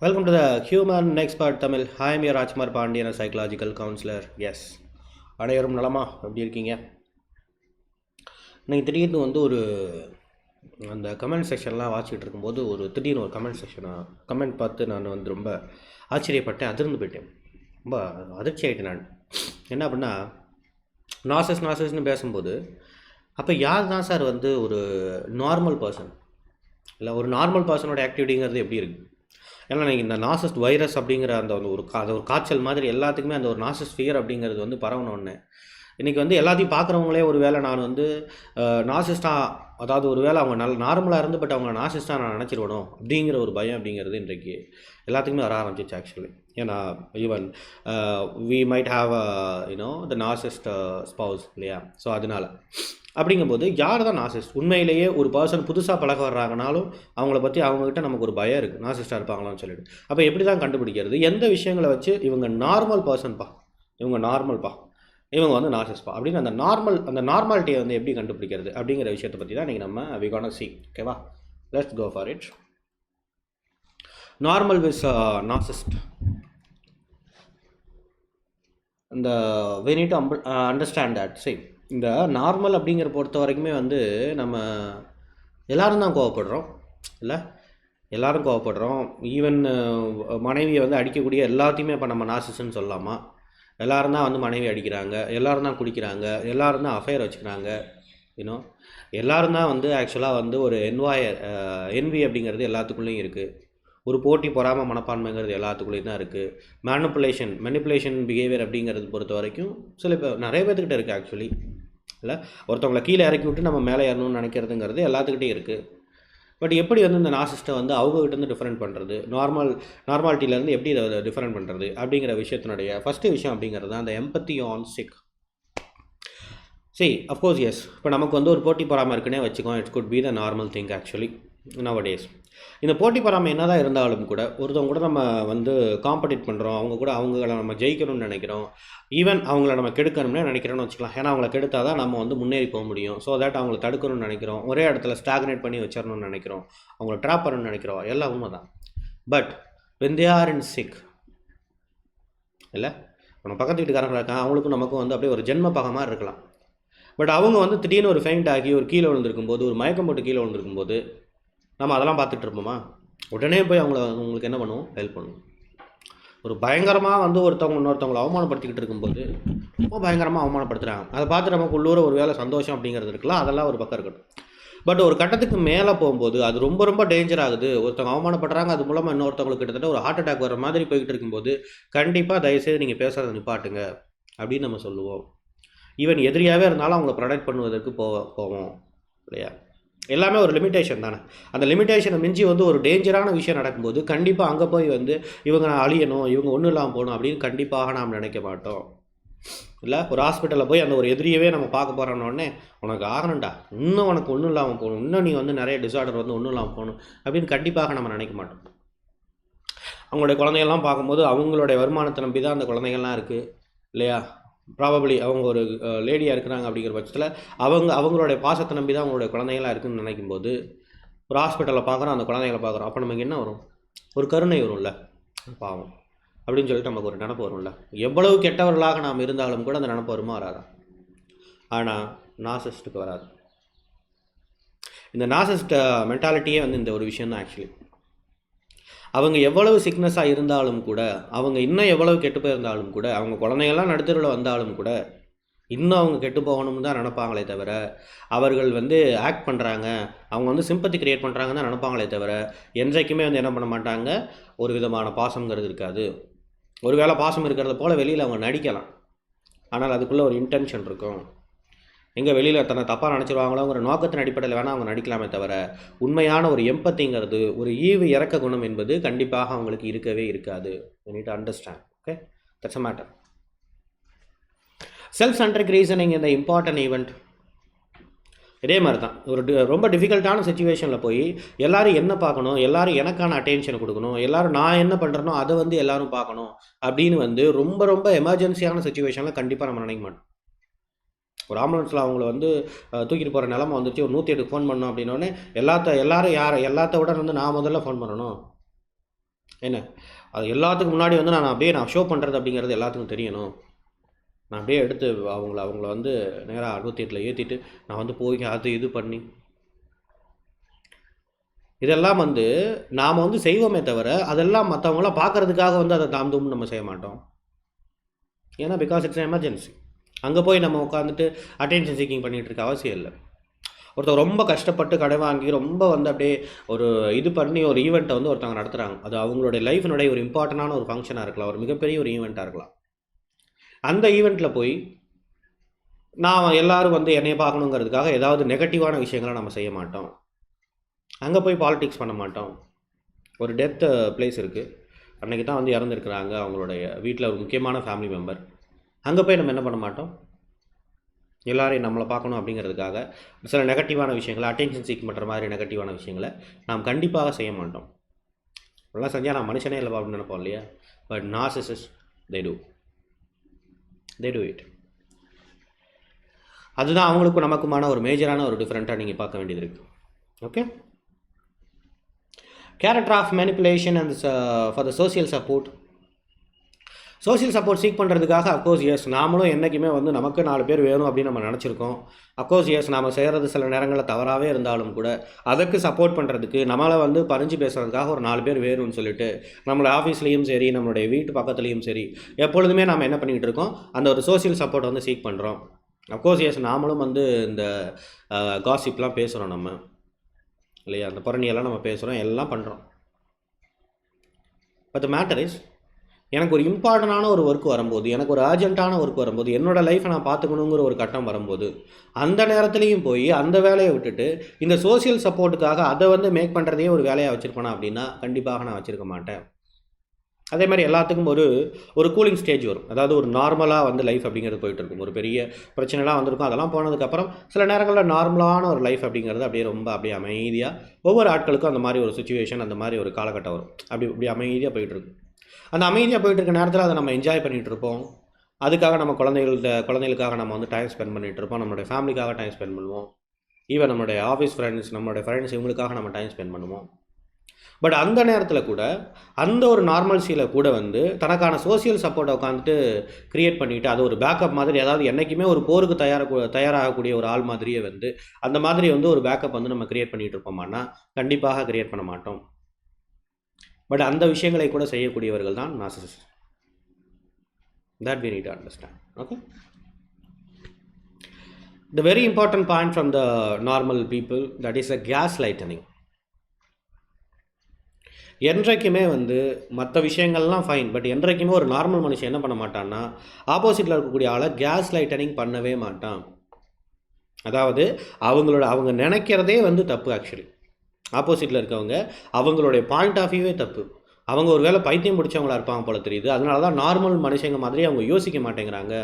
Welcome to the human expert Tamil I am Pandian Rajkumar counsellor as psychological அனைவரும் நலமா? எப்படி இருக்கீங்க? இன்றைக்கி திடீர்னு வந்து ஒரு அந்த கமெண்ட் செக்ஷன்லாம் வாசிக்கிட்டு இருக்கும்போது ஒரு திடீர்னு ஒரு கமெண்ட் செக்ஷனாக கமெண்ட் பார்த்து நான் வந்து ரொம்ப ஆச்சரியப்பட்டேன் அதிர்ந்து போயிட்டேன். ரொம்ப அதிர்ச்சி ஆகிட்டேன் நான். என்ன அப்படின்னா நாசஸ் நாசஸ்னு பேசும்போது அப்போ யார் தான் சார் வந்து ஒரு நார்மல் பர்சன் இல்லை ஒரு நார்மல் பர்சனோட ஆக்டிவிட்டிங்கிறது எப்படி இருக்குது ஏன்னா நீங்கள் இந்த நாசஸ்ட் வைரஸ் அப்படிங்கிற அந்த ஒரு கா அது ஒரு காய்ச்சல் மாதிரி எல்லாத்துக்குமே அந்த ஒரு நாசஸ் ஃபியர் அப்படிங்கிறது வந்து பரவணுன்னு இன்றைக்கி வந்து எல்லாத்தையும் பார்க்குறவங்களே ஒரு வேளை நான் வந்து நாசிஸ்டாக அதாவது ஒரு வேளை அவங்க நல்ல நார்மலாக இருந்து பட் அவங்க நாசிஸ்டாக நான் நினச்சிருவணும் அப்படிங்கிற ஒரு பயம் அப்படிங்கிறது இன்றைக்கு எல்லாத்துக்குமே வர ஆரம்பிச்சிச்சு ஆக்சுவலி ஏன்னா even we might have you know the narcissist spouse இல்லையா? ஸோ அதனால. அப்படிங்கும்போது யார் தான் நாசிஸ்ட் உண்மையிலேயே ஒரு பர்சன் புதுசாக பழக வர்றாங்கனாலும் அவங்கள பற்றி அவங்கக்கிட்ட நமக்கு ஒரு பயம் இருக்குது நாசிஸ்டாக இருப்பாங்களான்னு சொல்லிட்டு. அப்போ எப்படி தான் கண்டுபிடிக்கிறது? எந்த விஷயங்களை வச்சு இவங்க நார்மல் பர்சன்ப்பா இவங்க நார்மல்ப்பா இவங்க வந்து நார்சிஸ்பா அப்படின்னு அந்த நார்மல் அந்த நார்மாலிட்டியை வந்து எப்படி கண்டுபிடிக்கிறது? அப்படிங்கிற விஷயத்தை பற்றி தான் இன்றைக்கி நம்ம விகான சி ஓகேவா let's go for it normal vs narcissist இந்த we need to understand that same இந்த நார்மல் அப்படிங்கிற பொறுத்த வரைக்குமே வந்து நம்ம எல்லாரும் தான் கோவப்படுறோம். இல்லை? எல்லோரும் கோவப்படுறோம். ஈவன் மனைவியை வந்து அடிக்கக்கூடிய எல்லாத்தையுமே இப்போ நம்ம நாசிஸ்ன்னு சொல்லலாமா எல்லோரும் தான் வந்து மனைவி அடிக்கிறாங்க. எல்லோரும் தான் குடிக்கிறாங்க. எல்லோரும் தான் அஃபேர் வச்சுக்கிறாங்க. யூனோ எல்லோரும் தான் வந்து ஆக்சுவலாக வந்து ஒரு என்வாய என்வி அப்படிங்கிறது எல்லாத்துக்குள்ளேயும் இருக்குது ஒரு போட்டி பொறாமல் மனப்பான்மைங்கிறது எல்லாத்துக்குள்ளேயும் தான் இருக்குது மேனுப்புலேஷன் மெனிப்புலேஷன் பிஹேவியர் அப்படிங்கிறது பொறுத்த வரைக்கும் சில பேர் நிறைய பேர்த்துக்கிட்ட இருக்குது ஆக்சுவலி இல்லை. ஒருத்தவங்களை கீழே இறக்கி விட்டு நம்ம மேலே ஏறணும்னு நினைக்கிறதுங்கிறது எல்லாத்துக்கிட்டே இருக்குது பட் எப்படி வந்து இந்த நாசிஸ்ட்டை வந்து அவங்ககிட்டருந்து டிஃப்ரெண்ட் பண்ணுறது நார்மல் நார்மாலிட்டியிலேருந்து எப்படி இதை டிஃப்ரெண்ட் பண்ணுறது அப்படிங்கிற விஷயத்தினுடைய ஃபஸ்ட்டு விஷயம் அப்படிங்கிறது தான் அந்த எம்பத்தி ஆன் சிக் சரி அஃப்கோர்ஸ் எஸ் இப்போ நமக்கு வந்து ஒரு போட்டி பொறாமல் இருக்குன்னே வச்சுக்கோம் it's good be the normal thing actually nowadays இந்த போட்டி பொறாமல் என்ன தான் இருந்தாலும் கூட ஒருத்தவங்க கூட நம்ம வந்து காம்படிட் பண்ணுறோம் அவங்க கூட அவங்கள நம்ம ஜெயிக்கணும்னு நினைக்கிறோம். ஈவன் அவங்கள நம்ம கெடுக்கணும்னு நினைக்கிறோம்னு வச்சுக்கலாம். ஏன்னா அவங்கள கெடுத்தால் தான் நம்ம வந்து முன்னேறி போக முடியும். ஸோ தட் அவங்கள தடுக்கணும்னு நினைக்கிறோம். ஒரே இடத்துல ஸ்டாக்னேட் பண்ணி வச்சிடணும்னு நினைக்கிறோம். அவங்கள ட்ராப் பண்ணணும்னு நினைக்கிறோம். எல்லாம் உண்மை தான் but when they are in sick இல்லை? நம்ம பக்கத்து வீட்டுக்காரங்களா இருக்கான் அவங்களுக்கும் நமக்கும் வந்து அப்படியே ஒரு ஜென்ம பகமாக இருக்கலாம். பட் அவங்க வந்து திடீர்னு ஒரு ஃபெயிண்ட் ஆகி ஒரு கீழே விழுந்திருக்கும் போது ஒரு மயக்கம் போட்டு கீழே விழுந்திருக்கும் போது நம்ம அதெல்லாம் பார்த்துட்டு இருப்போமா? உடனே போய் அவங்கள உங்களுக்கு என்ன பண்ணுவோம்? ஹெல்ப் பண்ணுவோம். ஒரு பயங்கரமாக வந்து ஒருத்தவங்க இன்னொருத்தவங்களை அவமானப்படுத்திக்கிட்டு இருக்கும்போது ரொம்ப பயங்கரமாக அவமானப்படுத்துகிறாங்க அதை பார்த்து நமக்கு உள்ளூர ஒரு வேலை சந்தோஷம் அப்படிங்கிறது இருக்கலாம் அதெல்லாம் ஒரு பக்கம் இருக்கட்டும். பட் ஒரு கட்டத்துக்கு மேலே போகும்போது அது ரொம்ப ரொம்ப டேஞ்சர் ஆகுது. ஒருத்தவங்க அவமானப்படுறாங்க அது மூலமாக இன்னொருத்தவங்களுக்கு கிட்டத்தட்ட ஒரு ஹார்ட் அட்டாக் வர மாதிரி போய்கிட்டு இருக்கும்போது கண்டிப்பாக தயவுசெய்து நீங்கள் பேசுகிறத நிப்பாட்டுங்க அப்படின்னு நம்ம சொல்லுவோம். ஈவன் எதிரியாகவே இருந்தாலும் அவங்கள ப்ரொடெக்ட் பண்ணுவதற்கு போவ போவோம் இல்லையா? எல்லாமே ஒரு லிமிட்டேஷன் தானே. அந்த லிமிட்டேஷனை மிஞ்சி வந்து ஒரு டேஞ்சரான விஷயம் நடக்கும்போது கண்டிப்பாக அங்கே போய் வந்து இவங்க நான் அழியணும் இவங்க ஒன்றும் இல்லாமல் போகணும் அப்படின்னு கண்டிப்பாக நாம் நினைக்க மாட்டோம். இல்லை? ஒரு ஹாஸ்பிட்டலில் போய் அந்த ஒரு எதிரியவே நம்ம பார்க்க போகிறோன்னொடனே உனக்கு ஆகணும்டா. இன்னும் உனக்கு ஒன்றும் இல்லாமல் போகணும். இன்னும் நீ வந்து நிறைய டிசார்டர் வந்து ஒன்றும் இல்லாமல் போகணும். அப்படின்னு கண்டிப்பாக நம்ம நினைக்க மாட்டோம். அவங்களுடைய குழந்தைகள்லாம் பார்க்கும்போது அவங்களுடைய வருமானத்தை நம்பி தான் அந்த குழந்தைகள்லாம் இருக்குது இல்லையா? ப்ராபப்ளி அவங்க ஒரு லேடியாக இருக்கிறாங்க அப்படிங்கிற பட்சத்தில் அவங்க அவங்களுடைய பாசத்தை நம்பி தான் அவங்களுடைய குழந்தைகளாக இருக்குன்னு நினைக்கும் போது ஒரு ஹாஸ்பிட்டலில் பார்க்குறோம் அந்த குழந்தைகளை பார்க்குறோம். அப்போ நமக்கு என்ன வரும்? ஒரு கருணை வரும்ல? பாவம். அப்படின்னு சொல்லிட்டு நமக்கு ஒரு நினப்பு வரும்ல? எவ்வளவு கெட்டவர்களாக நாம் இருந்தாலும் கூட அந்த நினப்பு வருமா வராதா? ஆனால் நாசஸ்ட்டுக்கு வராது. இந்த நாசஸ்ட் மென்டாலிட்டியே வந்து இந்த ஒரு விஷயம் தான் ஆக்சுவலி அவங்க எவ்வளவு சிக்னஸாக இருந்தாலும் கூட அவங்க இன்னும் எவ்வளவு கெட்டு போயிருந்தாலும் கூட அவங்க குழந்தைங்கள்லாம் நடுத்தருவில் வந்தாலும் கூட இன்னும் அவங்க கெட்டு போகணும்னு தான் நினப்பாங்களே தவிர அவர்கள் வந்து ஆக்ட் பண்ணுறாங்க அவங்க வந்து சிம்பத்தி க்ரியேட் பண்ணுறாங்கன்னு தான் நினப்பாங்களே தவிர என்றைக்குமே வந்து என்ன பண்ண மாட்டாங்க? ஒரு விதமான பாசங்கிறது இருக்காது. ஒரு வேளை பாசம் இருக்கிறத போல் வெளியில் அவங்க நடிக்கலாம். ஆனால் அதுக்குள்ளே ஒரு இன்டென்ஷன் இருக்கும். எங்கே வெளியில் தன்னை தப்பாக நினச்சிருவாங்களோங்கிற நோக்கத்தின் அடிப்படையில் வேணால் அவங்க நடிக்கலாமே தவிர உண்மையான ஒரு எம்பத்திங்கிறது ஒரு ஈவு இறக்க குணம் என்பது கண்டிப்பாக அவங்களுக்கு இருக்கவே இருக்காது. Need understand okay that's a matter self centric reasoning இந்த இம்பார்ட்டன்ட் ஈவெண்ட் இதே மாதிரி தான் ஒரு ரொம்ப டிஃபிகல்ட்டான சுச்சுவேஷனில் போய் எல்லோரும் என்ன பார்க்கணும் எல்லோரும் எனக்கான அட்டென்ஷன் கொடுக்கணும் எல்லோரும் நான் என்ன பண்ணுறேனோ அதை வந்து எல்லோரும் பார்க்கணும் அப்படின்னு வந்து ரொம்ப ரொம்ப எமர்ஜென்சியான சுச்சுவேஷனில் கண்டிப்பாக நம்ம நினைக்க மாட்டோம். ஒரு ஆம்புலன்ஸில் அவங்கள வந்து தூக்கிட்டு போகிற நிலமை வந்துச்சு. ஒரு நூற்றி எட்டுக்கு ஃபோன் பண்ணோம் அப்படின்னோடனே எல்லாத்த எல்லாரும் யார் எல்லாத்த விட வந்து நான் முதல்ல ஃபோன் பண்ணணும். என்ன? அது எல்லாத்துக்கும் முன்னாடி வந்து நான் அப்படியே நான் ஷோ பண்ணுறது அப்படிங்கிறது எல்லாத்துக்கும் தெரியணும். நான் அப்படியே எடுத்து அவங்கள அவங்கள வந்து நேராக அறுபத்தி எட்டில் ஏற்றிட்டு நான் வந்து போய் அது இது பண்ணி. இதெல்லாம் வந்து நாம் வந்து செய்வோமே தவிர அதெல்லாம் மற்றவங்களாம் பார்க்கறதுக்காக வந்து அதை தாம் தூம்னு நம்ம செய்ய மாட்டோம். ஏன்னா பிகாஸ் இட்ஸ் எமர்ஜென்சி அங்கே போய் நம்ம உட்காந்துட்டு அட்டென்ஷன் சீக்கிங் பண்ணிகிட்டு இருக்க அவசியம் இல்லை. ஒருத்தர் ரொம்ப கஷ்டப்பட்டு கடை வாங்கி ரொம்ப வந்து அப்படியே ஒரு இது பண்ணி ஒரு ஈவெண்ட்டை வந்து ஒருத்தவங்க நடத்துகிறாங்க அது அவங்களுடைய லைஃபினுடைய ஒரு இம்பார்ட்டண்டான ஒரு ஃபங்க்ஷனாக இருக்கலாம். ஒரு மிகப்பெரிய ஒரு ஈவெண்ட்டாக இருக்கலாம். அந்த ஈவெண்ட்டில் போய் நான் எல்லோரும் வந்து என்னைய பார்க்கணுங்கிறதுக்காக ஏதாவது நெகட்டிவான விஷயங்களை நம்ம செய்ய மாட்டோம். அங்கே போய் பாலிடிக்ஸ் பண்ண மாட்டோம். ஒரு டெத் பிளேஸ் இருக்குது அன்றைக்கி தான் வந்து இறந்துருக்குறாங்க அவங்களுடைய வீட்டில் ஒரு முக்கியமான ஃபேமிலி மெம்பர் அங்கே போய் நம்ம என்ன பண்ண மாட்டோம்? எல்லாரையும் நம்மளை பார்க்கணும் அப்படிங்கிறதுக்காக சில நெகட்டிவான விஷயங்களை அட்டென்ஷன் சீக் பண்ணுற மாதிரி நெகட்டிவான விஷயங்களை நாம் கண்டிப்பாக செய்ய மாட்டோம். அப்படிலாம் செஞ்சால் நான் மனுஷனே இல்லை அப்படின்னு நினைப்போம் இல்லையா? But நாசிசஸ் they do they do it அதுதான் அவங்களுக்கும் நமக்குமான ஒரு மேஜரான ஒரு டிஃப்ரெண்ட்டாக நீங்கள் பார்க்க வேண்டியது இருக்குது okay character of manipulation and for the social support social support seek பண்ணுறதுக்காக அப்கோர்ஸ் எஸ் நாமளும் என்றைக்குமே வந்து நமக்கு நாலு பேர் வேணும் அப்படின்னு நம்ம நினச்சிருக்கோம். அப்கோர்ஸ் எஸ் நாம் செய்கிறது சில நேரங்களில் தவறாகவே இருந்தாலும் கூட அதுக்கு சப்போர்ட் பண்ணுறதுக்கு நம்மளை வந்து பறிஞ்சு பேசுகிறதுக்காக ஒரு நாலு பேர் வேணும்னு சொல்லிட்டு நம்மளோட ஆஃபீஸ்லேயும் சரி நம்மளுடைய வீட்டு பக்கத்துலேயும் சரி எப்பொழுதுமே நம்ம என்ன பண்ணிகிட்டு இருக்கோம்? அந்த ஒரு சோசியல் சப்போர்ட் வந்து சீக் பண்ணுறோம் அப்கோர்ஸ் எஸ் நாமளும் வந்து இந்த காசிப்லாம் பேசுகிறோம் நம்ம. இல்லையா? அந்த புறணியெல்லாம் நம்ம பேசுகிறோம் எல்லாம் பண்ணுறோம் பட் த மேட்டர் இஸ் எனக்கு ஒரு இம்பார்ட்டண்டான ஒரு ஒர்க் வரும்போது எனக்கு ஒரு அர்ஜென்ட்டான ஒர்க் வரும்போது என்னோடய லைஃப்பை நான் பார்த்துக்கணுங்கிற ஒரு கட்டம் வரும்போது அந்த நேரத்துலையும் போய் அந்த வேலையை விட்டுட்டு இந்த சோஷியல் சப்போர்ட்டுக்காக அதை வந்து மேக் பண்ணுறதையே ஒரு வேலையாக வச்சுருப்பேனா அப்படின்னா கண்டிப்பாக நான் வச்சுருக்க மாட்டேன். அதே மாதிரி எல்லாத்துக்கும் ஒரு ஒரு கூலிங் ஸ்டேஜ் வரும். அதாவது ஒரு நார்மலாக வந்து லைஃப் அப்படிங்கிறது போயிட்டு இருக்கும். ஒரு பெரிய பிரச்சனைலாம் வந்திருக்கும். அதெல்லாம் போனதுக்கப்புறம் சில நேரங்களில் நார்மலான ஒரு லைஃப் அப்படிங்கிறது அப்படியே ரொம்ப அப்படியே அமைதியாக ஒவ்வொரு ஆட்களுக்கும் அந்த மாதிரி ஒரு சுச்சுவேஷன் அந்த மாதிரி ஒரு காலகட்டம் வரும். அப்படி இப்படி அமைதியாக போயிட்டுருக்கும் அந்த அமைதியாக போயிட்டு இருக்க நேரத்தில் அதை நம்ம என்ஜாய் பண்ணிகிட்டு இருப்போம் அதுக்காக நம்ம குழந்தைகள்கிட்ட குழந்தைகளுக்காக நம்ம வந்து டைம் ஸ்பெண்ட் பண்ணிகிட்டு இருப்போம் நம்மளுடைய ஃபேமிலிக்காக டைம் ஸ்பெண்ட் பண்ணுவோம். ஈவன் நம்மளுடைய ஆஃபீஸ் ஃப்ரெண்ட்ஸ் நம்மளுடைய ஃப்ரெண்ட்ஸ் இவங்களுக்காக நம்ம டைம் ஸ்பெண்ட் பண்ணுவோம். பட் அந்த நேரத்தில் கூட அந்த ஒரு நார்மல்சியில் கூட வந்து தனக்கான சோசியல் சப்போர்ட்டை உட்காந்துட்டு க்ரியேட் பண்ணிவிட்டு அது ஒரு பேக்கப் மாதிரி அதாவது என்றைக்குமே ஒரு போருக்கு தயாராக தயாராகக்கூடிய ஒரு ஆள் மாதிரியே வந்து அந்த மாதிரி வந்து ஒரு பேக்கப் வந்து நம்ம க்ரியேட் பண்ணிகிட்டு இருப்போமானா கண்டிப்பாக க்ரியேட் பண்ண மாட்டோம். பட் அந்த விஷயங்களை கூட செய்யக்கூடியவர்கள் தான் Nazis that we need to understand okay the very important point from the normal people that is a gaslighting என்றைக்குமே வந்து மற்ற விஷயங்கள்லாம் ஃபைன் பட் என்றைக்குமே ஒரு நார்மல் மனுஷன் என்ன பண்ண மாட்டான்னா ஆப்போசிட்டில் இருக்கக்கூடிய ஆளை கேஸ் லைட்டனிங் பண்ணவே மாட்டான். அதாவது அவங்களோட அவங்க நினைக்கிறதே வந்து தப்பு ஆக்சுவலி ஆப்போசிட்டில் இருக்கவங்க அவங்களுடைய பாயிண்ட் ஆஃப் வியூவே தப்பு. அவங்க ஒரு வேளை பைத்தியம் பிடிச்சவங்களா இருப்பாங்க போல தெரியுது. அதனால தான் நார்மல் மனுஷங்க மாதிரி அவங்க யோசிக்க மாட்டேங்கிறாங்க.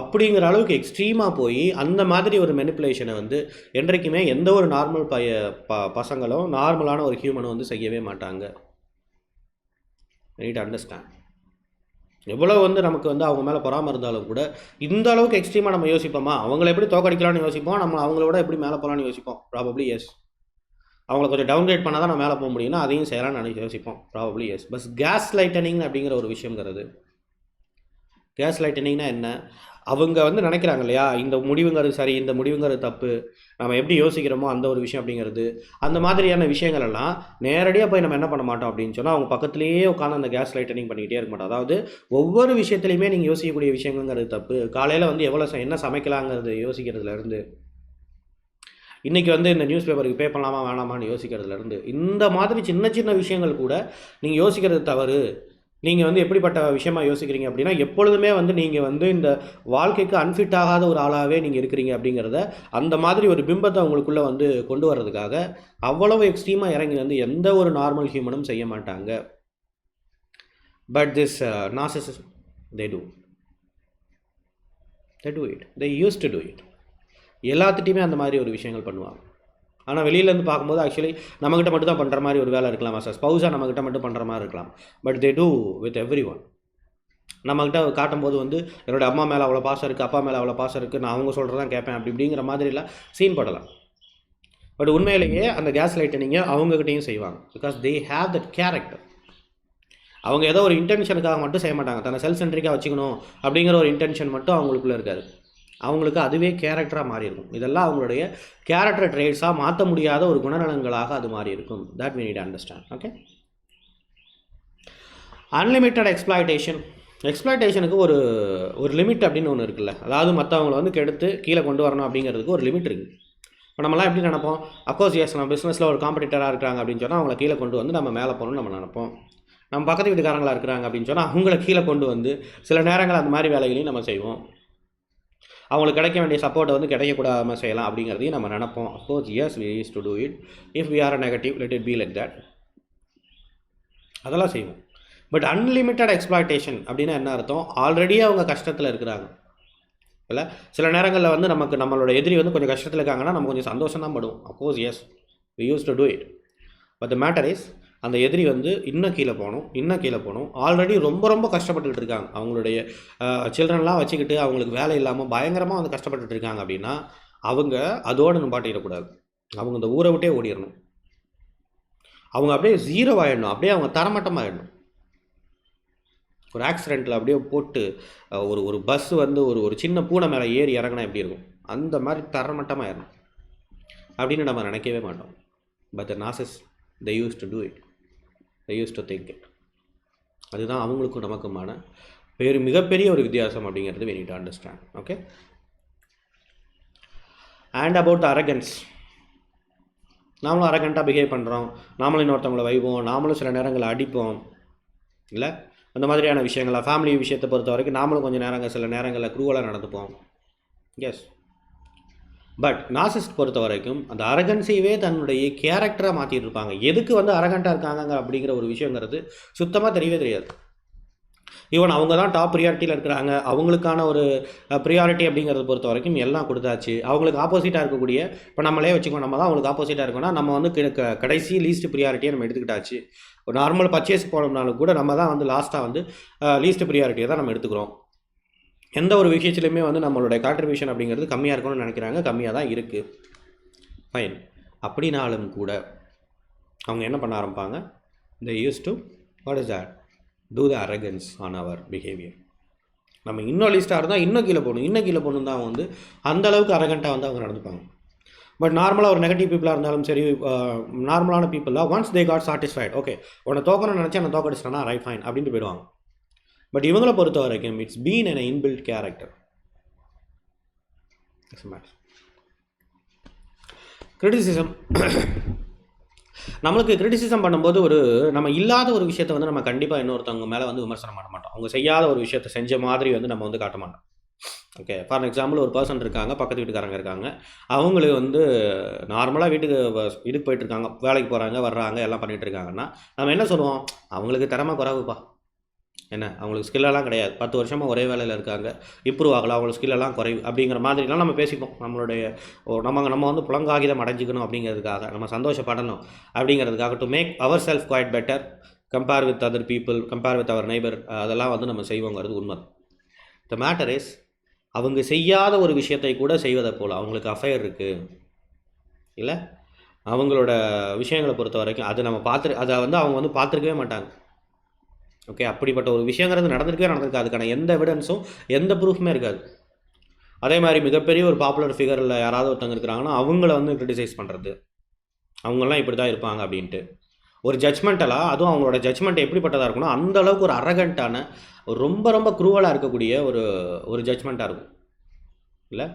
அப்படிங்கிற அளவுக்கு எக்ஸ்ட்ரீமாக போய் அந்த மாதிரி ஒரு மெனிப்புலேஷனை வந்து என்றைக்குமே எந்த ஒரு நார்மல் பைய ப பசங்களும் நார்மலான ஒரு ஹியூமனும் வந்து செய்யவே மாட்டாங்க. நீட் அண்டர்ஸ்டாண்ட் எவ்வளோ வந்து நமக்கு வந்து அவங்க மேலே பொறாமல் இருந்தாலும் கூட இந்த அளவுக்கு எக்ஸ்ட்ரீமாக நம்ம யோசிப்போமா? அவங்கள எப்படி தோக்கடிக்கலாம்னு யோசிப்போம்? நம்ம அவங்களோட எப்படி மேலே போகலான்னு யோசிப்போம்? ப்ராபப்ளி எஸ் அவங்கள கொஞ்சம் டவுன்கிரேட் பண்ணால் தான் நம்ம மேலே போக முடியும்னா அதையும் செய்யலாம்னு நினைக்க யோசிப்போம். Probably yes bus gaslighting அப்படிங்கிற ஒரு விஷயங்கிறது கேஸ் லைட்டனிங்னா என்ன? அவங்க வந்து நினைக்கிறாங்க இல்லையா? இந்த முடிவுங்கிறது சரி இந்த முடிவுங்கிறது தப்பு. நம்ம எப்படி யோசிக்கிறோமோ அந்த ஒரு விஷயம் அப்படிங்கிறது. அந்த மாதிரியான விஷயங்கள் எல்லாம் நேரடியாக போய் நம்ம என்ன பண்ண மாட்டோம் அப்படின்னு சொன்னால் அவங்க பக்கத்துலேயே உட்காந்து அந்த கேஸ் லைட்டனிங் பண்ணிக்கிட்டே இருக்க மாட்டோம். அதாவது ஒவ்வொரு விஷயத்துலையுமே நீங்கள் யோசிக்கக்கூடிய விஷயங்கிறது தப்பு. காலையில் வந்து எவ்வளோ ச- என்ன சமைக்கலாங்கிறது யோசிக்கிறதுலேருந்து இன்றைக்கி வந்து இந்த நியூஸ் பேப்பருக்கு பே பண்ணலாமா வேணாமான்னு யோசிக்கிறதுலேருந்து இந்த மாதிரி சின்ன சின்ன விஷயங்கள் கூட நீங்கள் யோசிக்கிறது தவறு. நீங்கள் வந்து எப்படிப்பட்ட விஷயமா யோசிக்கிறீங்க அப்படின்னா எப்பொழுதுமே வந்து நீங்கள் வந்து இந்த வாழ்க்கைக்கு அன்ஃபிட் ஆகாத ஒரு ஆளாகவே நீங்கள் இருக்கிறீங்க அப்படிங்கிறத அந்த மாதிரி ஒரு பிம்பத்தை உங்களுக்குள்ளே வந்து கொண்டு வர்றதுக்காக அவ்வளவு எக்ஸ்ட்ரீமாக இறங்கி வந்து எந்த ஒரு நார்மல் ஹியூமனும் செய்ய மாட்டாங்க. But this நாசஸ் they do they do it they use to do it எல்லாத்துட்டையுமே அந்த மாதிரி ஒரு விஷயங்கள் பண்ணுவாங்க. ஆனால் வெளியிலேருந்து பார்க்கும்போது ஆக்சுவலி நம்மக்கிட்ட மட்டும் தான் பண்ணுற மாதிரி ஒரு வேலை இருக்கலாம் சார் ஸ்பௌஸாக நம்மக்கிட்ட மட்டும் பண்ணுற மாதிரி இருக்கலாம். But they do with everyone நம்மக்கிட்ட காட்டும்போது வந்து என்னோட அம்மா மேலே அவ்வளோ பாசம் இருக்குது அப்பா மேலே அவ்வளோ பாசம் இருக்குது நான் அவங்க சொல்கிறதான் கேட்பேன். அப்படி இப்படிங்கிற மாதிரிலாம் சீன் படலாம். பட் உண்மையிலேயே அந்த கேஸ் லைட்டை நீங்கள் அவங்கக்கிட்டையும் செய்வாங்க. Because they have that character அவங்க ஏதோ ஒரு இன்டென்ஷனுக்காக மட்டும் செய்ய மாட்டாங்க. தன்னை செல்ஃப் சென்ட்ரிக்காக வச்சுக்கணும் அப்படிங்கிற ஒரு இன்டென்ஷன் மட்டும் அவங்களுக்குள்ளே இருக்காது. அவங்களுக்கு அதுவே கேரக்டராக மாறி இருக்கும் இதெல்லாம் அவங்களுடைய கேரக்டர் ட்ரேட்ஸாக மாற்ற முடியாத ஒரு குணநலன்களாக அது மாறி இருக்கும் that we need understand okay unlimited exploitation எக்ஸ்பிளாய்டேஷனுக்கு ஒரு ஒரு லிமிட் அப்படின்னு ஒன்று இருக்குல்ல. அதாவது மற்றவங்கள வந்து கெடுத்து கீழே கொண்டு வரணும் அப்படிங்கிறதுக்கு ஒரு லிமிட் இருக்குது இப்போ நம்மலாம் எப்படி நினப்போம்? அக்கோஸ் எஸ் நம்ம பிஸ்னஸில் ஒரு காம்படிட்டராக இருக்கிறாங்க அப்படின்னு சொன்னால் அவங்கள கீழே கொண்டு வந்து நம்ம மேலே போகணும்னு நம்ம நினைப்போம். நம்ம பக்கத்து வீட்டுக்காரங்களாக இருக்கிறாங்க அப்படின்னு சொன்னால் அவங்கள கீழே கொண்டு வந்து சில நேரங்கள் அந்த மாதிரி வேலைகளையும் நம்ம செய்வோம். அவங்களுக்கு கிடைக்க வேண்டிய சப்போர்ட்டை வந்து கிடைக்கக்கூடாம செய்யலாம் அப்படிங்கிறதையும் நம்ம நினைப்போம். Of course yes we use to do it if we are a negative let it be like that அதெல்லாம் செய்வோம். பட் அன்லிமிட்டட் எக்ஸ்ப்ளாய்டேஷன் அப்படின்னா என்ன அர்த்தம்? ஆல்ரெடி அவங்க கஷ்டத்தில் இருக்கிறாங்க. இல்லை? சில நேரங்களில் வந்து நமக்கு நம்மளோட எதிரி வந்து கொஞ்சம் கஷ்டத்தில் இருக்காங்கன்னா நம்ம கொஞ்சம் சந்தோஷம் தான் படுவோம் of course yes we use to do it but the matter is அந்த எதிரி வந்து இன்னும் கீழே போகணும் இன்னும் கீழே போகணும். ஆல்ரெடி ரொம்ப ரொம்ப கஷ்டப்பட்டுக்கிட்டு இருக்காங்க. அவங்களுடைய சில்ட்ரன்லாம் வச்சுக்கிட்டு அவங்களுக்கு வேலை இல்லாமல் பயங்கரமாக வந்து கஷ்டப்பட்டுட்டு இருக்காங்க அப்படின்னா அவங்க அதோடு நிப்பாட்டிடக்கூடாது. அவங்க இந்த ஊரை விட்டே ஓடிடணும். அவங்க அப்படியே ஜீரோ ஆகிடணும் அப்படியே அவங்க தரமட்டமாகிடணும் ஒரு ஆக்சிடெண்ட்டில் அப்படியே போட்டு ஒரு ஒரு பஸ் வந்து ஒரு ஒரு சின்ன பூனை மேலே ஏறி இறங்கினா எப்படி இருக்கும்? அந்த மாதிரி தரமட்டமாகிடணும் அப்படின்னு நம்ம நினைக்கவே மாட்டோம். But the narcs the use to do it the use to think அதுதான் அவங்களுக்கும் நமக்குமான பெரு மிகப்பெரிய ஒரு வித்தியாசம் அப்படிங்கிறது we need understand okay and about arrogance நாமளும் அரகண்ட்டாக பிஹேவ் பண்ணுறோம் நாமளும் இன்னொருத்தவங்களை வைவோம் நாமளும் சில நேரங்களில் அடிப்போம். இல்லை? அந்த மாதிரியான விஷயங்களை? ஃபேமிலி விஷயத்தை பொறுத்த வரைக்கும் நாமளும் கொஞ்சம் நேரங்கள் சில நேரங்களில் குரூவலாக நடந்துப்போம். எஸ் பட் நாசிஸ்ட் பொறுத்த வரைக்கும் அந்த அரகன்சியவே தன்னுடைய கேரக்டராக மாற்றிட்டு இருப்பாங்க எதுக்கு வந்து அரகண்ட்டாக இருக்காங்க அப்படிங்கிற ஒரு விஷயங்கிறது சுத்தமாக தெரியவே தெரியாது. ஈவன் அவங்க தான் டாப் ப்ரியாரிட்டியில் இருக்கிறாங்க. அவங்களுக்கான ஒரு ப்ரியாரிட்டி அப்படிங்கிறத பொறுத்த வரைக்கும் எல்லாம் கொடுத்தாச்சு. அவங்களுக்கு ஆப்போசிட்டாக இருக்கக்கூடிய இப்போ நம்மளே வச்சுக்கோ நம்ம தான் அவங்களுக்கு ஆப்போசிட்டாக இருக்கோம்னா நம்ம வந்து கடைசி லீஸ்ட் ப்ரியாரிட்டியை நம்ம எடுத்துக்கிட்டாச்சு. ஒரு நார்மல் பர்ச்சேஸ் போனோம்னாலும் கூட நம்ம தான் வந்து லாஸ்ட்டாக வந்து லீஸ்ட் ப்ரியாரிட்டியை தான் நம்ம எடுத்துக்கிறோம். எந்த ஒரு விஷயத்துலையுமே வந்து நம்மளுடைய கான்ட்ரிபியூஷன் அப்படிங்கிறது கம்மியாக இருக்கணும்னு நினைக்கிறாங்க. கம்மியாக தான் இருக்குது ஃபைன் அப்படின்னாலும் கூட அவங்க என்ன பண்ண ஆரம்பிப்பாங்க? இந்த use to what is that to the arrogance on our behaviour நம்ம இன்னும் லிஸ்ட்டாக இருந்தால் இன்னும் கீழே போகணும் இன்னும் கீழே போகணும் தான் அவங்க வந்து அந்த அளவுக்கு அரகண்ட்டாக வந்து அவங்க நடந்துப்பாங்க. பட் நார்மலாக ஒரு நெகட்டிவ் பீப்புளாக இருந்தாலும் சரி நார்மலான பீப்புளாக once they got satisfied okay உன்னை தோக்கணும்னு நினச்சி நான் தோக்கடிச்சிட்டேன்னா ரைட் ஃபைன் அப்படின்ட்டு போயிடுவாங்க. பட் இவங்களை பொறுத்த வரைக்கும் it's been an inbuilt character criticism நம்மளுக்கு கிரிட்டிசிசம் பண்ணும்போது ஒரு நம்ம இல்லாத ஒரு விஷயத்தை வந்து நம்ம கண்டிப்பாக இன்னொருத்தவங்க மேலே வந்து விமர்சனம் பண்ண மாட்டோம். அவங்க செய்யாத ஒரு விஷயத்தை செஞ்ச மாதிரி வந்து நம்ம வந்து காட்ட மாட்டோம். ஓகே ஃபார் எக்ஸாம்பிள் ஒரு பர்சன் இருக்காங்க பக்கத்து வீட்டுக்காரங்க இருக்காங்க. அவங்களுக்கு வந்து நார்மலாக வீட்டுக்கு வீட்டுக்கு போயிட்டுருக்காங்க வேலைக்கு போகிறாங்க வர்றாங்க எல்லாம் பண்ணிகிட்டு இருக்காங்கன்னா நம்ம என்ன சொல்லுவோம்? அவங்களுக்கு திறமை குறைவுப்பா. என்ன? அவங்களுக்கு ஸ்கில்லெல்லாம் கிடையாது. பத்து வருஷமாக ஒரே வேலையில் இருக்காங்க. இம்ப்ரூவ் ஆகலாம் அவங்களுக்கு ஸ்கில்லெல்லாம் குறைவு அப்படிங்கிற மாதிரிலாம் நம்ம பேசிப்போம் நம்மளுடைய ஓ, நம்ம நம்ம வந்து புலங்காகிதம் அடைஞ்சிக்கணும் அப்படிங்கிறதுக்காக நம்ம சந்தோஷப்படணும் அப்படிங்கிறதுக்காக to make our self quite better compare with other people compare with our neighbour அதெல்லாம் வந்து நம்ம செய்வோங்கிறது உண்மை த மேட்டர் இஸ் அவங்க செய்யாத ஒரு விஷயத்தை கூட செய்வதை போல் அவங்களுக்கு அஃபயர் இருக்குது இல்லை? அவங்களோட விஷயங்களை பொறுத்த வரைக்கும் அதை நம்ம பார்த்து அதை வந்து அவங்க வந்து பார்த்துருக்கவே மாட்டாங்க. ஓகே அப்படிப்பட்ட ஒரு விஷயங்கிறது நடந்திருக்கவே நடந்திருக்கு அதுக்கான எந்த எவிடன்ஸும் எந்த ப்ரூஃப்மே இருக்காது. அதே மாதிரி மிகப்பெரிய ஒரு பாப்புலர் ஃபிகரில் யாராவது ஒருத்தங்க இருக்கிறாங்கன்னா அவங்கள வந்து க்ரிட்டிசைஸ் பண்ணுறது அவங்களாம் இப்படி தான் இருப்பாங்க அப்படின்ட்டு. ஒரு ஜட்மெண்டலாக அதுவும் அவங்களோட ஜட்மெண்ட் எப்படிப்பட்டதாக இருக்கணும் அந்த அளவுக்கு ஒரு அரகண்ட்டான ஒரு ரொம்ப ரொம்ப குரூவலாக இருக்கக்கூடிய ஒரு ஒரு ஜட்ஜ்மெண்ட்டாக இருக்கும். இல்லை?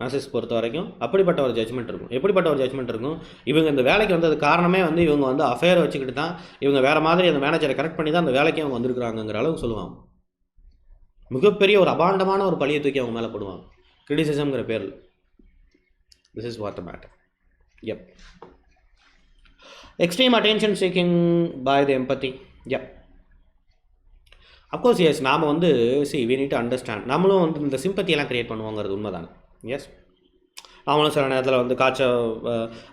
நாசிஸ் பொறுத்த வரைக்கும் அப்படிப்பட்ட ஒரு ஜட்ஜ்மெண்ட் இருக்கும். எப்படிப்பட்ட ஒரு ஜட்ஜ்மெண்ட் இருக்கும்? இவங்க இந்த வேலைக்கு வந்தது காரணமே வந்து இவங்க வந்து அஃபேர் வச்சுக்கிட்டு தான் இவங்க வேறு மாதிரி அந்த மேனேஜரை கரெக்ட் பண்ணி தான் அந்த வேலைக்கு அவங்க வந்திருக்கிறாங்கங்கிற அளவுக்கு சொல்லுவாங்க. மிகப்பெரிய ஒரு அபாண்டமான ஒரு பழியை தூக்கி அவங்க மேலே போடுவாங்க. கிரிட்டிசிசம்ங்கிற பேரில். This is what the matter of extreme attention seeking by the empathy of of course yes நாம் வந்து சி வி நீட் அண்டர்ஸ்டாண்ட் நம்மளும் வந்து இந்த சிம்பத்தியெல்லாம் க்ரியேட் பண்ணுவோங்கிறது உண்மைதானே. எஸ் அவங்களும் சில நேரத்தில் வந்து காய்ச்ச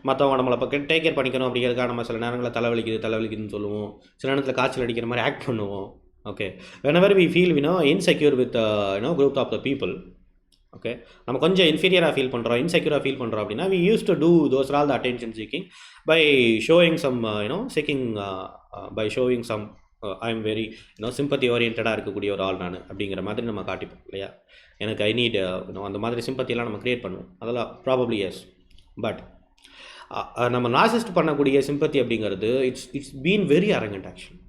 மற்றவங்க நம்மளை இப்போ டேக் கேர் பண்ணிக்கணும் அப்படிங்கிறதுக்காக நம்ம சில நேரங்களில் தலைவலிக்குது தலைவலிக்குதுன்னு சொல்லுவோம். சில நேரத்தில் காய்ச்சல் அடிக்கிற மாதிரி ஆக்ட் பண்ணுவோம். Okay whenever we feel we know insecure with you know group of the people okay நம்ம கொஞ்சம் இன்ஃபீரியராக ஃபீல் பண்ணுறோம் இன்செக்யூராக ஃபீல் பண்ணுறோம் அப்படின்னா we use to do those all the attention seeking by showing some you know seeking by showing some I am very you know sympathy ஓரியன்டாக இருக்கக்கூடிய ஒரு ஆள் நான் அப்படிங்கிற மாதிரி நம்ம காட்டிப்போம் இல்லையா? எனக்கு ஐ நீட் யூனோ அந்த மாதிரி சிம்பத்தியெல்லாம் நம்ம க்ரியேட் பண்ணுவோம். அதெல்லாம் ப்ராபப்ளி எஸ் பட் நம்ம நாசிஸ்ட் பண்ணக்கூடிய சிம்பத்தி அப்படிங்கிறது it's it's been very arrogant action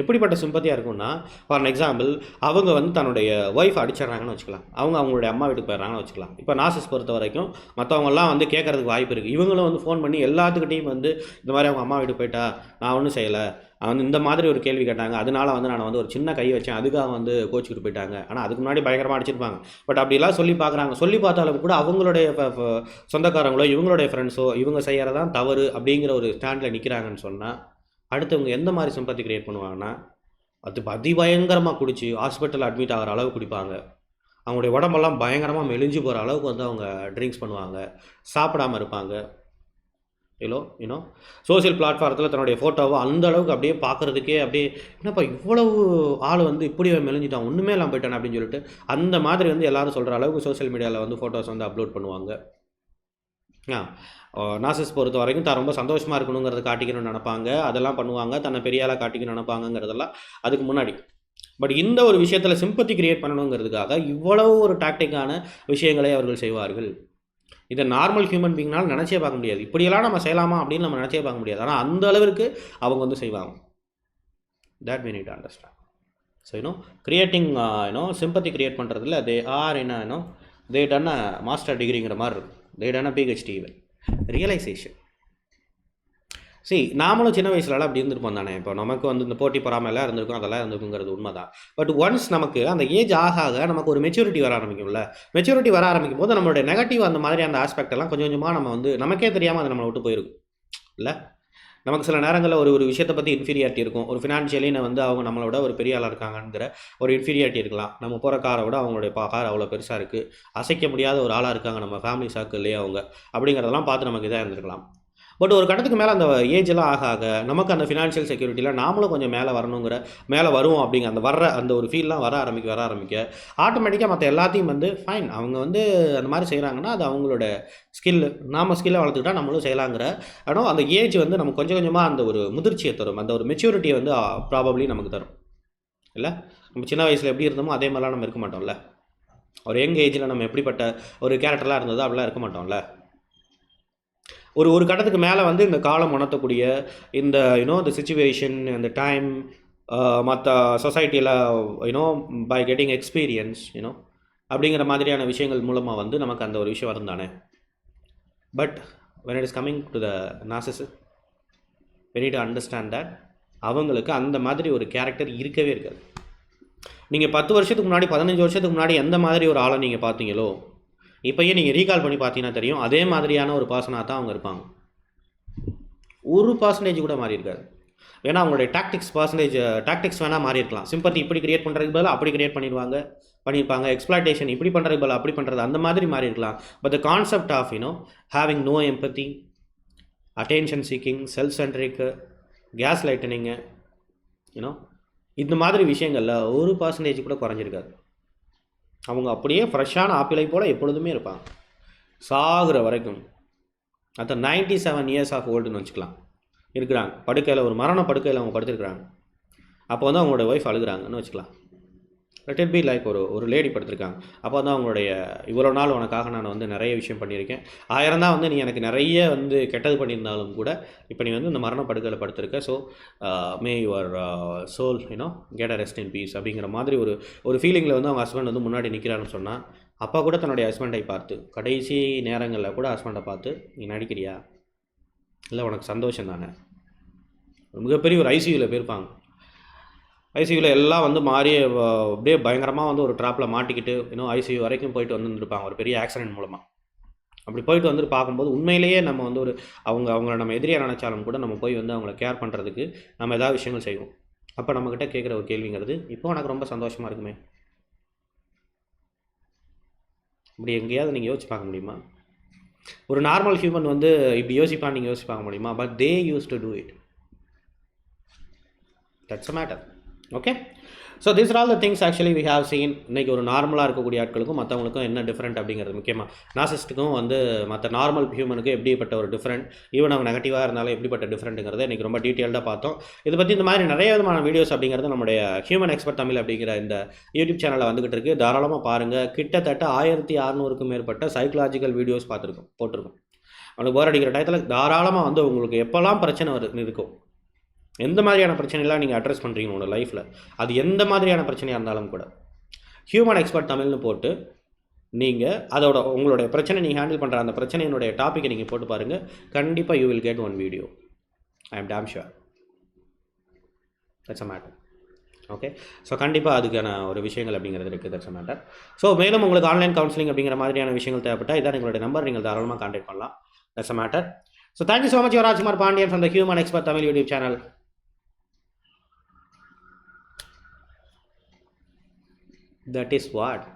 எப்படிப்பட்ட சிம்பத்தியாக இருக்கும்னா ஃபார் எக்ஸாம்பிள் அவங்க வந்து தன்னுடைய ஒய்ஃப் அடிச்சிடுறாங்கன்னு வச்சுக்கலாம். அவங்க அவங்களுடைய அம்மா வீட்டுக்கு போயிடுறாங்கன்னு வச்சுக்கலாம். இப்போ நாசஸ் பொறுத்த வரைக்கும் மற்றவங்கலாம் வந்து கேட்கறதுக்கு வாய்ப்பு இருக்குது இவங்களும் வந்து ஃபோன் பண்ணி எல்லாத்துக்கிட்டையும் வந்து இந்த மாதிரி அவங்க அம்மா வீட்டுக்கு போயிட்டா நான் ஒன்றும் செய்யலை. வந்து இந்த மாதிரி ஒரு கேள்வி கேட்டாங்க. அதனால வந்து நான் வந்து ஒரு சின்ன கை வச்சேன். அதுக்காக வந்து கோச்சுக்கிட்டு போயிட்டாங்க. ஆனால் அதுக்கு முன்னாடி பயங்கரமாக அடிச்சிருப்பாங்க. பட் அப்படிலாம் சொல்லி பார்க்குறாங்க. சொல்லி பார்த்தாலும் கூட அவங்களுடைய சொந்தக்காரங்களோ இவங்களுடைய ஃப்ரெண்ட்ஸோ இவங்க செய்கிறதான் தவறு அப்படிங்கிற ஒரு ஸ்டாண்டில் நிற்கிறாங்கன்னு சொன்னால் அடுத்தவங்க எந்த மாதிரி சிம்பத்தி கிரியேட் பண்ணுவாங்கன்னா அது அதிபயங்கரமாக குடிச்சு ஹாஸ்பிட்டல் அட்மிட் ஆகிற அளவு குடிப்பாங்க. அவங்களுடைய உடம்பெல்லாம் பயங்கரமாக மெலிஞ்சு போகிற அளவுக்கு வந்து அவங்க ட்ரிங்க்ஸ் பண்ணுவாங்க. சாப்பிடாமல் இருப்பாங்க. இல்லோ யூனோ சோஷியல் பிளாட்ஃபாரத்தில் தன்னுடைய ஃபோட்டோவை அந்த அளவுக்கு அப்படியே பார்க்குறதுக்கே அப்படியே என்னப்பா இவ்வளவு ஆள் வந்து இப்படி மெலிஞ்சிட்டான் ஒன்றுமே இல்லாமல் போயிட்டான் அப்படின்னு சொல்லிட்டு அந்த மாதிரி வந்து எல்லாரும் சொல்கிற அளவுக்கு சோஷியல் மீடியாவில் வந்து ஃபோட்டோஸ் வந்து அப்லோட் பண்ணுவாங்க. நாசஸ் பொறுத்த வரைக்கும் தான் ரொம்ப சந்தோஷமாக இருக்கணுங்கிறத காட்டிக்கணும்னு நினைப்பாங்க. அதெல்லாம் பண்ணுவாங்க தன்னை பெரிய ஆளாக காட்டிக்கணும்னு நினைப்பாங்கங்கிறதெல்லாம் அதுக்கு முன்னாடி. பட் இந்த ஒரு விஷயத்தில் சிம்பத்தி கிரியேட் பண்ணணுங்கிறதுக்காக இவ்வளவு ஒரு டாக்டிக்கான விஷயங்களை அவர்கள் செய்வார்கள். இதை நார்மல் ஹியூமன் பீங்னால் நினச்சே பார்க்க முடியாது. இப்படியெல்லாம் நம்ம செய்யலாமா அப்படின்னு நம்ம நினச்சே பார்க்க முடியாது. ஆனால் அந்த அளவிற்கு அவங்க வந்து செய்வாங்க. That we need understand so you know creating you know sympathy create பண்ணுறதுல தே ஆர் என்ன you know they done master டிகிரிங்கிற மாதிரி இருக்கும். They done PhD realisation see நாமளும் சின்ன வயசுலலாம் அப்படி இருந்திருப்போம் தானே. இப்போ நமக்கு வந்து இந்த போட்டி பொறாமைலாம் இருந்திருக்கும் அதெல்லாம் இருந்திருக்குங்கிறது உண்மை தான் பட் ஒன்ஸ் நமக்கு அந்த ஏஜ் ஆக ஆக நமக்கு ஒரு மெச்சூரிட்டி வர ஆரம்பிக்கும்ல. மெச்சூரிட்டி வர ஆரம்பிக்கும் போது நம்மளுடைய நெகட்டிவ் அந்த மாதிரி அந்த ஆஸ்பெக்ட் எல்லாம் கொஞ்சம் கொஞ்சமாக நம்ம வந்து நமக்கே தெரியாமல் அதை நம்மளை விட்டு போயிருக்கும். இல்லை? நமக்கு சில நேரங்களில் ஒரு ஒரு விஷயத்தை பற்றி இன்ஃபீரியாரிட்டி இருக்கும். ஒரு ஃபினான்ஷியலி வந்து அவங்க நம்மளோட ஒரு பெரிய ஆளாக இருக்காங்கிற ஒரு இன்ஃபீரியாரிட்டி இருக்கலாம். நம்ம போகிற காரை விட அவங்களுடைய பா கார் அவ்வளோ பெருசாக இருக்குது அசைக்க முடியாத ஒரு ஆளாக இருக்காங்க நம்ம ஃபேமிலி சர்க்கிள்லேயே அவங்க. அப்படிங்கிறதெல்லாம் பார்த்து நமக்கு இதாக இருந்திருக்கலாம். பட் ஒரு கட்டத்துக்கு மேலே அந்த ஏஜ் எல்லாம் ஆக ஆக நமக்கு அந்த ஃபினான்ஷியல் செக்யூரிட்டியில் நாமளும் கொஞ்சம் மேலே வரணுங்கிற மேலே வருவோம் அப்படிங்க அந்த வர்ற அந்த ஒரு ஃபீல்லாம் வர ஆரம்பிக்க வர ஆரம்பிக்க ஆட்டோமேட்டிக்காக மற்ற எல்லாத்தையும் வந்து ஃபைன் அவங்க வந்து அந்த மாதிரி செய்கிறாங்கன்னா அது அவங்களோட ஸ்கில் நாம ஸ்கில்லை வளர்த்துக்கிட்டா நம்மளும் செய்யலாங்கிற ஆனால் அந்த ஏஜ் வந்து நமக்கு கொஞ்சம் கொஞ்சமாக அந்த ஒரு முதிர்ச்சியை தரும். அந்த ஒரு மெச்சூரிட்டியை வந்து ப்ராபப்ளி நமக்கு தரும். இல்லை? நம்ம சின்ன வயசில் எப்படி இருந்தோமோ அதே மாதிரிலாம் நம்ம இருக்க மாட்டோம்ல. ஒரு யங் ஏஜில் நம்ம எப்படிப்பட்ட ஒரு கேரக்டர்லாம் இருந்ததோ அப்படிலாம் இருக்க மாட்டோம்ல. ஒரு ஒரு கட்டத்துக்கு மேலே வந்து இந்த காலம் உணர்த்தக்கூடிய இந்த யூனோ இந்த சுச்சுவேஷன் இந்த டைம் மற்ற சொசைட்டியில் you know by getting experience you know அப்படிங்கிற மாதிரியான விஷயங்கள் மூலமாக வந்து நமக்கு அந்த ஒரு விஷயம் வரும் தானே but when it is coming to the narcs we need understand that அவங்களுக்கு அந்த மாதிரி ஒரு கேரக்டர் இருக்கவே இருக்காது. நீங்கள் பத்து வருஷத்துக்கு முன்னாடி பதினஞ்சு வருஷத்துக்கு முன்னாடி எந்த மாதிரி ஒரு ஆளை நீங்கள் பார்த்தீங்களோ இப்போயே நீங்கள் ரீகால் பண்ணி பார்த்தீங்கன்னா தெரியும். அதே மாதிரியான ஒரு பர்சனாக தான் அவங்க இருப்பாங்க. ஒரு பர்சன்டேஜ் கூட மாறி இருக்காது. வேணா அவங்களுடைய டாக்டிக்ஸ் பர்சன்டேஜ் டாக்டிக்ஸ் வேணால் மாறி இருக்கலாம். சிம்பத்தி இப்படி கிரியேட் பண்ணுறதுக்கு பதிலாக அப்படி கிரியேட் பண்ணிடுவாங்க பண்ணியிருப்பாங்க. எக்ஸ்பிளாட்டேஷன் இப்படி பண்ணுறதுக்கு பதில் அப்படி பண்ணுறது அந்த மாதிரி மாறி இருக்கலாம். But the concept of you know having no empathy attention seeking self centric gas lightening you know இந்த மாதிரி விஷயங்களில் ஒரு பர்சன்டேஜ் கூட குறைஞ்சிருக்காது. அவங்க அப்படியே ஃப்ரெஷ்ஷான ஆப்பிளை போல் எப்பொழுதுமே இருப்பாங்க. சாகுற வரைக்கும். அத்த நைன்டி செவன் இயர்ஸ் ஆஃப் ஓல்டுன்னு வச்சுக்கலாம். இருக்கிறாங்க. படுக்கையில் ஒரு மரண படுக்கையில் அவங்க படுத்திருக்கிறாங்க. அப்போ வந்து அவங்களோட ஒய்ஃப் அழுகுறாங்கன்னு வச்சுக்கலாம். லெட் இட் பி லைக் ஒரு ஒரு லேடி படுத்திருக்காங்க. அப்போ தான் அவங்களுடைய இவ்வளோ நாள் உனக்காக நான் வந்து நிறைய விஷயம் பண்ணியிருக்கேன். ஆயிரம் தான் வந்து நீ எனக்கு நிறைய வந்து கெட்டது பண்ணியிருந்தாலும் கூட இப்போ நீ வந்து இந்த மரண படுக்கையில் படுத்திருக்க. So may your soul you know get a rest in peace அப்படிங்கிற மாதிரி ஒரு ஒரு ஃபீலிங்கில் வந்து அவங்க ஹஸ்பண்ட் வந்து முன்னாடி நிற்கிறான்னு சொன்னால் அப்பா கூட தன்னுடைய ஹஸ்பண்டை பார்த்து கடைசி நேரங்களில் கூட ஹஸ்பண்டை பார்த்து நீ நடிக்கிறியா? இல்லை உனக்கு சந்தோஷம் தானே? மிகப்பெரிய ஒரு ஐசியூவில் போயிருப்பாங்க. ஐசியூவில் எல்லாம் வந்து மாறி அப்படியே பயங்கரமாக வந்து ஒரு ட்ராப்பில் மாட்டிக்கிட்டு இன்னும் ஐசியூ வரைக்கும் போயிட்டு வந்துருப்பாங்க ஒரு பெரிய ஆக்சிடென்ட் மூலமாக அப்படி போயிட்டு வந்துட்டு பார்க்கும்போது உண்மையிலேயே நம்ம வந்து ஒரு அவங்க அவங்கள நம்ம எதிரியாக நினச்சாலும் கூட நம்ம போய் வந்து அவங்கள கேர் பண்ணுறதுக்கு நம்ம ஏதாவது விஷயங்கள் செய்வோம். அப்போ நம்மக்கிட்ட கேட்குற ஒரு கேள்விங்கிறது இப்போ எனக்கு ரொம்ப சந்தோஷமாக இருக்குமே? இப்படி எங்கேயாவது நீங்கள் யோசிச்சு பார்க்க முடியுமா? ஒரு நார்மல் ஹியூமன் வந்து இப்படி யோசிப்பான்னு நீங்கள் யோசிச்சு பார்க்க முடியுமா? But they use to do it that's a matter okay so this all the things actually we have seen இன்றைக்கி ஒரு நார்மலாக இருக்கக்கூடிய ஆட்களுக்கும் மற்றவங்களுக்கும் என்ன டிஃப்ரெண்ட் அப்படிங்கிறது முக்கியமாக நாசிஸ்ட்டுக்கும் வந்து மற்ற நார்மல் ஹியூமனுக்கு எப்படிப்பட்ட ஒரு டிஃப்ரெண்ட் ஈவன் அவங்க நெகட்டிவாக இருந்தாலும் எப்படிப்பட்ட டிஃப்ரெண்ட்டுங்கிறத இன்றைக்கி ரொம்ப டீட்டெயில்டாக பார்த்தோம். இதை பற்றி இந்த மாதிரி நிறைய விதமான வீடியோஸ் அப்படிங்கிறது நம்முடைய ஹியூமன் எக்ஸ்பர்ட் தமிழ் அப்படிங்கிற இந்த யூடியூப் சேனலில் வந்துகிட்டு இருக்குது தாராளமாக பாருங்கள் கிட்டத்தட்ட ஆயிரத்தி அறநூறுக்கும் மேற்பட்ட சைக்கலாஜிக்கல் வீடியோஸ் பார்த்துருக்கோம் போட்டிருக்கோம். அவனுக்கு போர் அடிக்கிற டயத்தில் தாராளமாக வந்து உங்களுக்கு எப்போல்லாம் பிரச்சனை வரு இருக்கும். எந்த மாதிரியான பிரச்சனைலாம் நீங்கள் அட்ரஸ் பண்ணுறீங்க உங்களோட லைஃப்பில் அது எந்த மாதிரியான பிரச்சனையாக இருந்தாலும் கூட. ஹியூமன் எக்ஸ்பர்ட் தமிழ்னு போட்டு நீங்கள் அதோட உங்களுடைய பிரச்சனை நீங்கள் ஹேண்டில் பண்ணுற அந்த பிரச்சனையினுடைய டாப்பிக்கை நீங்கள் போட்டு பாருங்கள் கண்டிப்பாக you will get one video I am damn sure that's a matter okay so கண்டிப்பாக அதுக்கான ஒரு விஷயங்கள் அப்படிங்கிறது இருக்குது தட்ஸ் அ மேட்டர் ஸோ மேலும் உங்களுக்கு ஆன்லைன் கவுன்சிலிங் அப்படிங்கிற மாதிரியான விஷயங்கள் தேவைப்பட்டால் இதான் எங்களுடைய நம்பர் நீங்கள் தாராளமாக கான்டாக்ட் பண்ணலாம். That's a matter so thank you so much Yuvarajkumar Pandian from the human expert Tamil YouTube channel that is what